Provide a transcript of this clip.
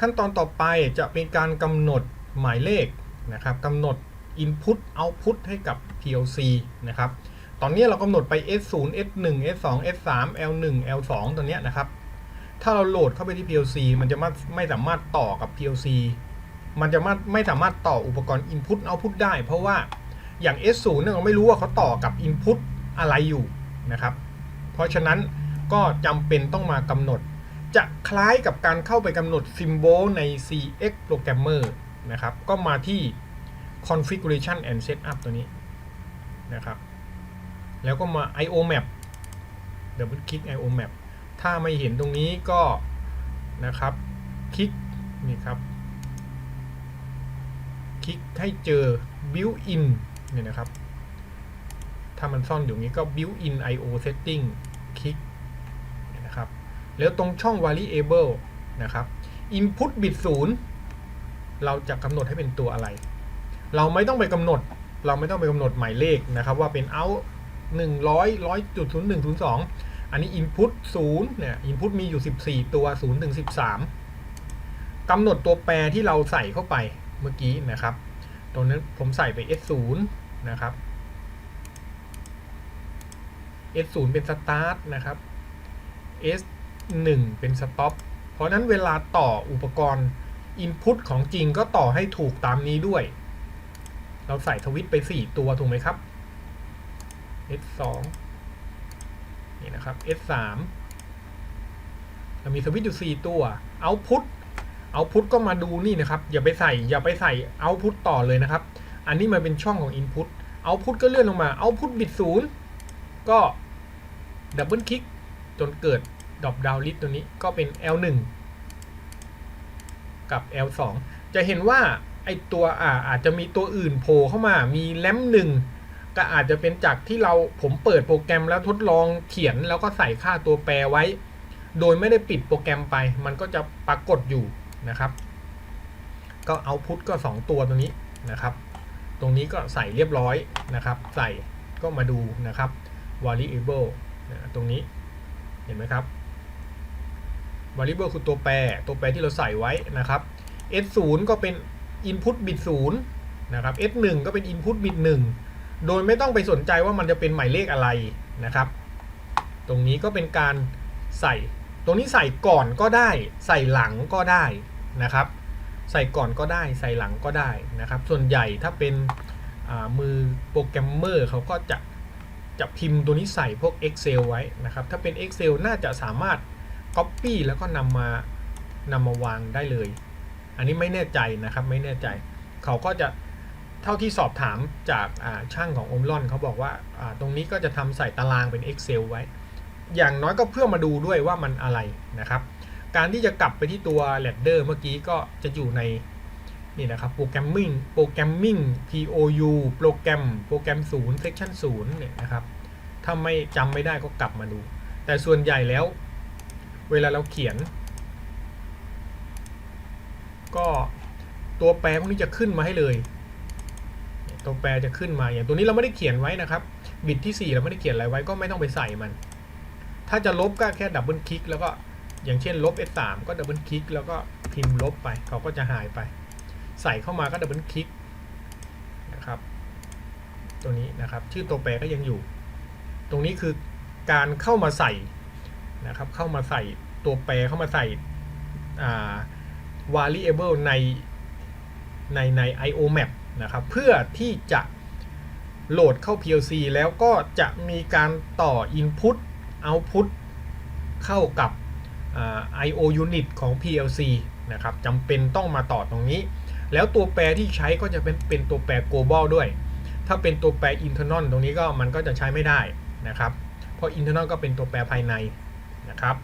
ขั้นตอนต่อไปจะเป็นการกำหนดหมายเลขนะครับกำหนด Input Output ให้กับ PLC นะครับ ตอนนี้เรากำหนดไป S0 S1 S2 S3 L1 L2 ตัวเนี้ยนะครับ ถ้าเราโหลดเข้าไปที่ PLC มันจะไม่ไม่สามารถต่อกับ PLC มันจะไม่ไม่สามารถต่ออุปกรณ์ Input Output ได้ เพราะว่าอย่าง S0 เนี่ยเราไม่รู้ว่าเขาต่อกับ Input อะไรอยู่นะครับ เพราะฉะนั้นก็จำเป็นต้องมากำหนด จะคล้ายกับการเข้าไปกำหนด Symbol ใน CX Programmer นะครับ ก็มาที่ Configuration and Setup ตัวนี้นะครับ แล้วก็มา IO Map เดี๋ยวคลิก IO Map ถ้าไม่เห็นตรงนี้ก็นะครับ คลิกนี่ครับ คลิกให้เจอ Built in เนี่ยนะครับ ถ้ามันซ่อนอยู่นี้ก็ Built in IO Setting คลิก แล้วตรงช่อง variable นะครับ input bit 0 เราจะกำหนดให้เป็นตัวอะไร เราไม่ต้องไปกำหนด เราไม่ต้องไปกำหนดหมายเลขนะครับ ว่าเป็น out 100 100.0102 อันนี้ input 0เนี่ย input มีอยู่ 14 ตัว 0 ถึง 13กำหนดตัวแปรที่เราใส่เข้าไปเมื่อกี้นะครับ ตรงนั้นผมใส่ไป s0 นะครับ s0 เป็น start นะครับ 1 เป็น stop เพราะนั้นเวลาต่ออุปกรณ์ input ของจริงก็ต่อให้ถูกตามนี้ด้วย เราใส่ทวิตไป 4 ตัวถูกไหมครับ s2 นี่นะครับ s3 เรามีสวิตช์อยู่ 4 ตัว output output ก็มาดูนี่นะครับ อย่าไปใส่อย่าไปใส่ output ต่อเลยนะครับ อันนี้มันเป็นช่องของ input output ก็เลื่อนลงมา output bit 0ก็ดับเบิลคลิกจนเกิด ดรอปดาวลิสตัวนี้ก็เป็น L1 กับ L2 จะเห็นว่าไอตัวอ่าอาจจะมีตัวอื่นโผล่เข้ามา มีแลมหนึ่งก็อาจจะเป็นจากที่เราผมเปิดโปรแกรมแล้วทดลองเขียนแล้วก็ใส่ค่าตัวแปรไว้ โดยไม่ได้ปิดโปรแกรมไป มันก็จะปรากฏอยู่นะครับ ก็เอาพุทก็ 2 ตัวตรงนี้นะครับ ตรงนี้ก็ใส่เรียบร้อยนะครับ ใส่ก็มาดูนะครับ variable นะตรงนี้เห็นไหมครับ variable คือตัวแปร ตัวแปรที่เราใส่ไว้นะครับ s 0ก็เป็น input bit 0นะครับ s 1ก็เป็น input bit 1 โดยไม่ต้องไปสนใจว่ามันจะเป็นหมายเลขอะไรนะครับ ตรงนี้ก็เป็นการใส่ ตรงนี้ใส่ก่อนก็ได้ ใส่หลังก็ได้นะครับ ใส่ก่อนก็ได้ ใส่หลังก็ได้นะครับ ส่วนใหญ่ถ้าเป็นมือโปรแกรมเมอร์เขาก็จะจะพิมพ์ตัวนี้ใส่พวก Excel ไว้นะครับ ถ้าเป็น Excel น่าจะสามารถ Copy แล้วก็นำมานำมาวางได้เลย อันนี้ไม่แน่ใจนะครับไม่แน่ใจ เขาก็จะเท่าที่สอบถามจากช่างของอมลอนเขาบอกว่าตรงนี้ก็จะทำใส่ตารางเป็น Excel ไว้ อย่างน้อยก็เพื่อมาดูด้วยว่ามันอะไรนะครับ การที่จะกลับไปที่ตัว ladder เมื่อกี้ก็จะอยู่ในนี่นะครับโปรแกรมมิ่งโปรแกรมมิ่ง POU โปรแกรมโปรแกรม0 section 0เนี่ยนะครับถ้าไม่จำไม่ได้ก็กลับมาดู แต่ส่วนใหญ่แล้ว เวลาเราเขียน ก็ตัวแปรพวกนี้จะขึ้นมาให้เลย ตัวแปรจะขึ้นมาอย่างตัวนี้เราไม่ได้เขียนไว้นะครับบิตที่ 4 เราไม่ได้เขียนอะไรไว้ก็ไม่ต้องไปใส่มัน ถ้าจะลบก็แค่ดับเบิลคลิกแล้วก็อย่างเช่นลบ S3 ก็ดับเบิลคลิกแล้วก็พิมพ์ลบไปเขาก็จะหายไป ใส่เข้ามาก็ดับเบิลคลิกนะครับ ตัวนี้นะครับ ชื่อตัวแปรก็ยังอยู่ ตรงนี้คือการเข้ามาใส่ นะครับ เข้ามาใส่ตัวแปรเข้ามาใส่ variable ในในใน IO map นะครับ เพื่อที่จะโหลดเข้า PLC แล้วก็จะมีการต่อ input output เข้ากับ I/O unit ของ PLC นะครับจำเป็นต้องมาต่อตรงนี้ แล้วตัวแปรที่ใช้ก็จะเป็นเป็นตัวแปร global ด้วย ถ้าเป็นตัวแปร internal ตรงนี้ก็มันก็จะใช้ไม่ได้นะครับ เพราะ internal ก็เป็นตัวแปรภายใน นะครับ